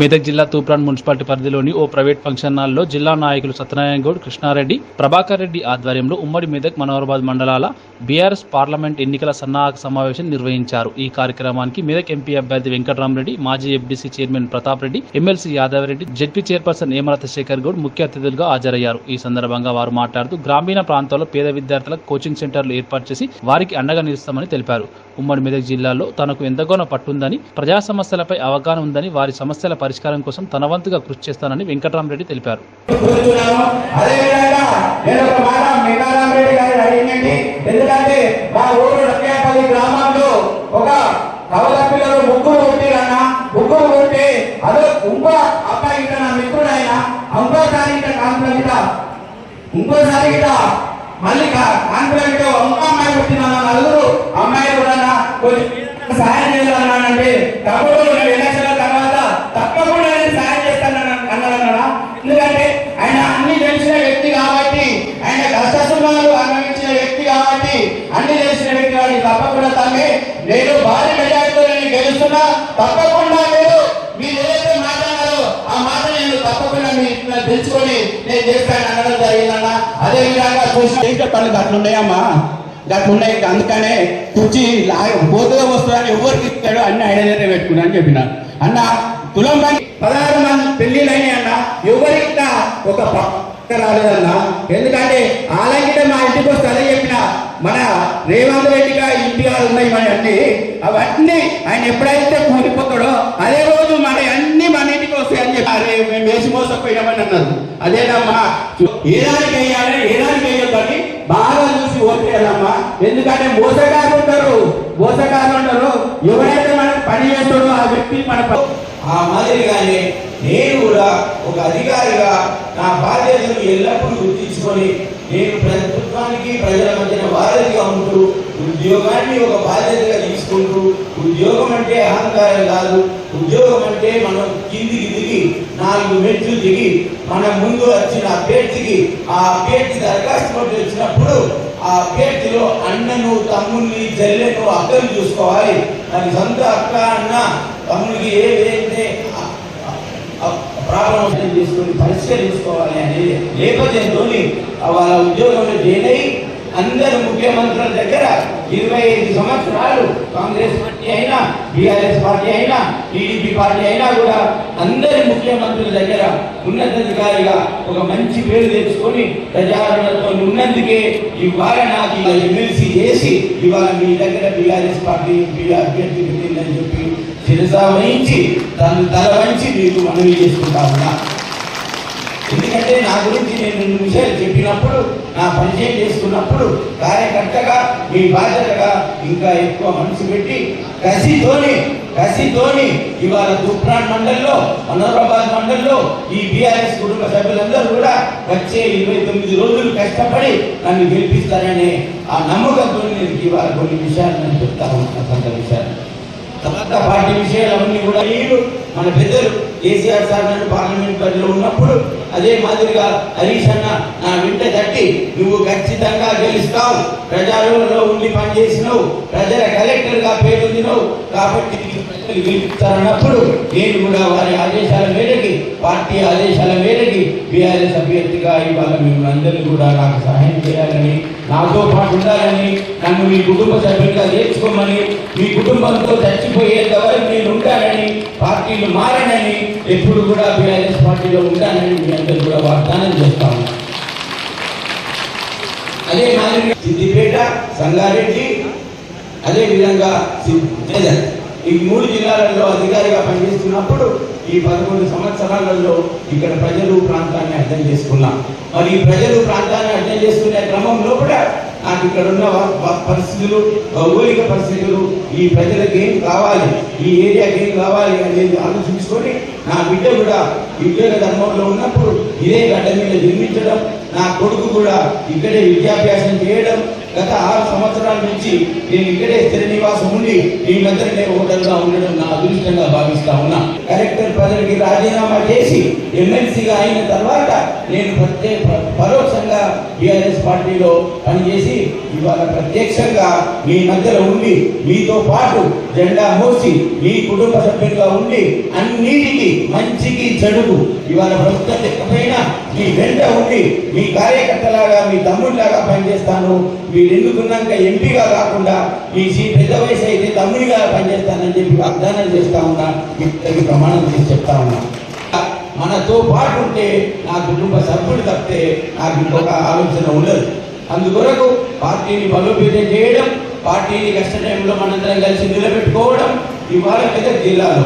మెదక్ జిల్లా తూప్రాన్ మున్సిపాలిటీ పరిధిలోని ఓ private function హాల్లో జిల్లా నాయకులు సత్యనారాయణ గౌడ్ కృష్ణారెడ్డి ప్రభాకర్ రెడ్డి ఆధ్వర్యంలో ఉమ్మడి మెదక్ మనోహరాబాద్ మండలాల బీఆర్ఎస్ పార్లమెంట్ ఎన్నికల సన్నాహక సమావేశం నిర్వహించారు. ఈ కార్యక్రమానికి మెదక్ ఎంపీ అభ్యర్థి వెంకటరామరెడ్డి మాజీ FDC chairman Pratap Reddy MLC Yadav Reddy ZP chairperson ఏమరత Shekhar Goud ముఖ్య అతిథులుగా హాజరయ్యారు. ఈ సందర్భంగా వారు మాట్లాడుతూ గ్రామీణ ప్రాంతాల్లో పేద విద్యార్థులకు కోచింగ్ సెంటర్లు ఏర్పాటు చేసి వారికి అండగా నిలుస్తామని తెలిపారు. ఉమ్మడి మెదక్ జిల్లాలో తనకు ఎంతగానో పట్టుందని ప్రజా సమస్యలపై అవగాహన ఉందని వారి సమస్యల పరిష్కారం కోసం తన వంతుగా కృషి చేస్తానని వెంకటరామరెడ్డి తెలిపారు. మా ఊరు ఒక పిల్లలు ఇంకోసారి మళ్ళీ కాన్ఫిడెంట్ ఇంకో అమ్మాయి పుట్టిన నలుగురు అమ్మాయిలు కూడా కొంచెం సహాయం చేయాలన్నానంటే తప్పుడు నేను ఎలక్షన్ల తర్వాత తప్పకుండా నేను సహాయం చేస్తానని అన్నాడన్నా ఎందుకంటే ఆయన అన్ని తెలిసిన వ్యక్తి కాబట్టి ఆయన కష్ట సుఖాలు అనుభవించిన వ్యక్తి కాబట్టి అన్ని చేసిన వ్యక్తి కాబట్టి తప్పకుండా తమ్మి. నేను భారీ మెజార్టీతో నేను గెలుస్తున్నా. తప్పకుండా మీరు మీరు ఏదైతే మాట్లాడారో ఆ మాట నేను తప్పకుండా మీ తెలుసుకొని నేను చేస్తాను అనడం జరిగిందన్న. అదే విధంగా చూసిన ఇంకా పనులు అట్లున్నాయమ్మా అట్లున్నాయి అందుకనే కుర్చీ పోతుగా వస్తుందని ఎవరికి ఇస్తాడో అన్ని ఆయన పెట్టుకున్నా అని చెప్పిన. అన్న తులం బండి పదహారు మంది పెళ్ళిళ్ళని అన్న. ఎవరికి ఒక పక్క రాలేదన్న. ఎందుకంటే ఆలంకిట మా ఇంటికి వస్తుందని చెప్పిన. మన రేవంత్ రెడ్డి గారి ఉన్నాయి మన అన్ని అవన్నీ ఆయన ఎప్పుడైతే కూలిపోతాడో అదే రోజు మన అన్ని మన ఇంటికి వస్తాయి అని చెప్పి అరే మేము వేసి మోసపోయినామని అన్నారు. అదేనమ్మా ఏదానికి వేయాలి ఏదానికి వేయొద్దని బాగా చూసి ఓటేయాలమ్మా ఎందుకంటే మోసగారు ఉంటారు మోసగారు ఉంటారు ఎవరైతే మనకు పని చేస్తాడో ఆ వ్యక్తి మన ఆ మాదిరిగానే నేను కూడా ఒక అధికారిగా నా బాధ్యతను ఎల్లప్పుడూ గుర్తించుకొని నేను ప్రతి ప్రజల మధ్యన వారధిగా ఉంటూ ఉద్యోగాన్ని ఒక బాధ్యతగా తీసుకుంటూ ఉద్యోగం అంటే అహంకారం కాదు. ఉద్యోగం అంటే మనం కిందికి దిగి నాలుగు మెట్లు దిగి మన ముందు వచ్చిన అభ్యర్థికి ఆ అభ్యర్థి దరఖాస్తు పట్టి వచ్చినప్పుడు ఆ అభ్యర్థిలో అన్నను తమ్ముని జల్లెను అక్కను చూసుకోవాలి. దాని సొంత అక్క అన్న తమ్ముడికి ఏదైతే ప్రాబ్లం తీసుకొని పరిష్కరించుకోవాలి అనేది నేపథ్యంతో వాళ్ళ ఉద్యోగంలో దేనై అందరు ముఖ్యమంత్రుల దగ్గర ఇరవై ఐదు సంవత్సరాలు కాంగ్రెస్ పార్టీ అయినా బీఆర్ఎస్ పార్టీ అయినా టీడీపీ పార్టీ అయినా కూడా అందరి ముఖ్యమంత్రుల దగ్గర ఉన్నతాధికారిగా ఒక మంచి పేరు తెచ్చుకొని ప్రజారణతో ఉన్నందుకే ఇవాళ నాకు ఇలా ఎమ్మెల్సీ చేసి ఇవాళ మీ దగ్గర బీఆర్ఎస్ పార్టీ బీఆర్ అభ్యర్థి పెట్టిందని చెప్పి శిరసా వహించి తను తల వంచి మీకు మనవి చేసుకుంటా ఉన్నా. ఎందుకంటే నా గురించి నేను రెండు విషయాలు చెప్పినప్పుడు నా పరిచయం చేసుకున్నప్పుడు కార్యకర్తగా మీ బాధ్యతగా ఇంకా ఎక్కువ మనసు పెట్టి కసితోని కసితోని ఇవాళ తూప్రాన్ మండల్లో మనోరాబాద్ మండల్లో ఈ బీఆర్ఎస్ కుటుంబ సభ్యులందరూ కూడా వచ్చే ఇరవై తొమ్మిది రోజులు కష్టపడి నన్ను గెలిపిస్తారనే ఆ నమ్మకంతో నేను ఇవాళ కొన్ని విషయాలు నేను చెప్తా ఉంటాను కొంత విషయాలు. తర్వాత పార్టీ విషయాలన్నీ కూడా మన పెద్దలు. కేసీఆర్ సార్ నన్ను పార్లమెంట్ పరిధిలో ఉన్నప్పుడు అదే మాదిరిగా హరీష్ అన్న నా వెంట తట్టి నువ్వు ఖచ్చితంగా గెలుస్తావు. ప్రజలలో ఉండి పనిచేసినావు. ప్రజల కలెక్టర్గా కాబట్టి గెలుపుతారన్నప్పుడు నేను కూడా వారి ఆదేశాల మేరకి పార్టీ ఆదేశాల మేరకి బీఆర్ఎస్ అభ్యర్థిగా ఇవాళ మిమ్మల్ని అందరినీ కూడా నాకు సహాయం చేయాలని నాతో పాటు ఉండాలని నన్ను మీ కుటుంబ సభ్యులుగా చేర్చుకోమని మీ కుటుంబంతో చచ్చిపోయేంత వరకు నేను ఉంటానని పార్టీలు మారనని ఎప్పుడు కూడా బీఆర్ఎస్ పార్టీలో ఉంటానని మీ అందరూ కూడా వాగ్దానం చేస్తాను అదే మాదిరిగా సిద్దిపేట సంగారెడ్డి అదే విధంగా ఈ మూడు జిల్లాలలో అధికారిగా పనిచేస్తున్నప్పుడు ఈ పదమూడు సంవత్సరాలలో ఇక్కడ ప్రజలు ప్రాంతాన్ని అర్థం చేసుకున్నాం. మరి ఈ ప్రజలు ప్రాంతాన్ని అర్థం చేసుకునే క్రమంలో కూడా నాకు ఇక్కడ ఉన్న పరిస్థితులు భౌగోళిక పరిస్థితులు ఈ ప్రజలకు ఏం కావాలి ఈ ఏరియాకి ఏం కావాలి అనేది ఆలోచించుకొని నా బిడ్డ కూడా ఉద్యోగ ధర్మంలో ఉన్నప్పుడు ఇదే గడ్డ మీద నిర్మించడం నా కొడుకు కూడా ఇక్కడే విద్యాభ్యాసం చేయడం గత ఆరు సంవత్సరాల నుంచి నేను ఇక్కడే స్థిర నివాసం ఉండి మీ మధ్యనే ఓటర్గా ఉండడం నా అదృష్టంగా భావిస్తా ఉన్నా. కలెక్టర్ పదవికి రాజీనామా చేసి ఎమ్మెల్సీగా అయిన తర్వాత నేను ప్రత్యేక పరోక్షంగా టిఆర్ఎస్ పార్టీలో పనిచేసి ఇవాళ ప్రత్యక్షంగా మీ మధ్యలో ఉండి మీతో పాటు జెండా మోసి మీ కుటుంబ సభ్యులుగా ఉండి అన్నిటికీ మంచికి చెడుకు ఇవాళ ప్రభుత్వం లేకపోయినా మీ వెంట ఉండి మీ కార్యకర్తలాగా మీ తమ్ముడిలాగా పనిచేస్తాను. మీరు ఎన్నుకున్నాక ఎంపీగా కాకుండా మీ సీ పెద్ద వయసు అయితే తమ్ముడిగా పనిచేస్తానని చెప్పి వాగ్దానం చేస్తా ఉన్నా ఇద్దరికి ప్రమాణం చేసి చెప్తా ఉన్నా. మనతో పాటు ఉంటే నా కుటుంబ సభ్యులు తప్పితే నాకు ఇంకొక ఆలోచన ఉండదు. అందుకొరకు పార్టీని బలోపేతం చేయడం పార్టీని కష్ట టైంలో మనందరం కలిసి నిలబెట్టుకోవడం ఇవాళ పెద్ద జిల్లాలో.